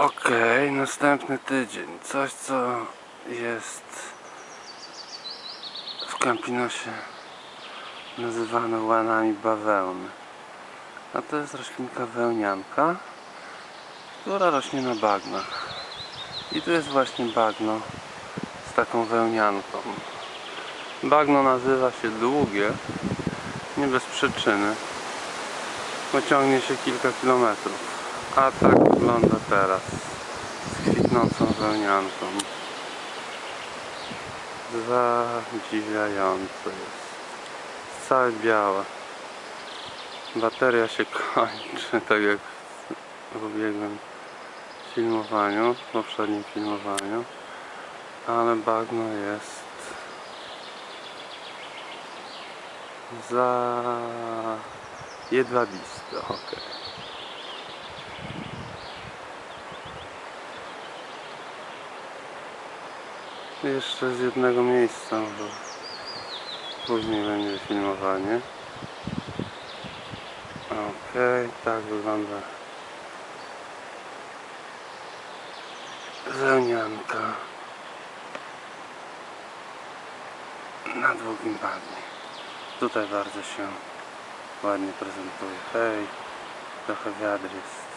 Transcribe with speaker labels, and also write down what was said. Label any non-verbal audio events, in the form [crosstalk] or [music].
Speaker 1: Okej, następny tydzień. Coś, co jest w Campinosie nazywane łanami bawełny. A to jest roślinka wełnianka, która rośnie na bagnach. I tu jest właśnie bagno z taką wełnianką. Bagno nazywa się długie, nie bez przyczyny, bo ciągnie się kilka kilometrów. A tak wygląda teraz z kwitnącą wełnianką. Zadziwiające jest. Całe białe. Bateria się [laughs] kończy, tak jak w ubiegłym filmowaniu, w poprzednim filmowaniu. Ale bagno jest za jedwabiste, okej. Jeszcze z jednego miejsca, bo później będzie filmowanie. Okej, tak wygląda wełnianka na długim bagnie. Tutaj bardzo się ładnie prezentuje. Hej, trochę wiatr jest.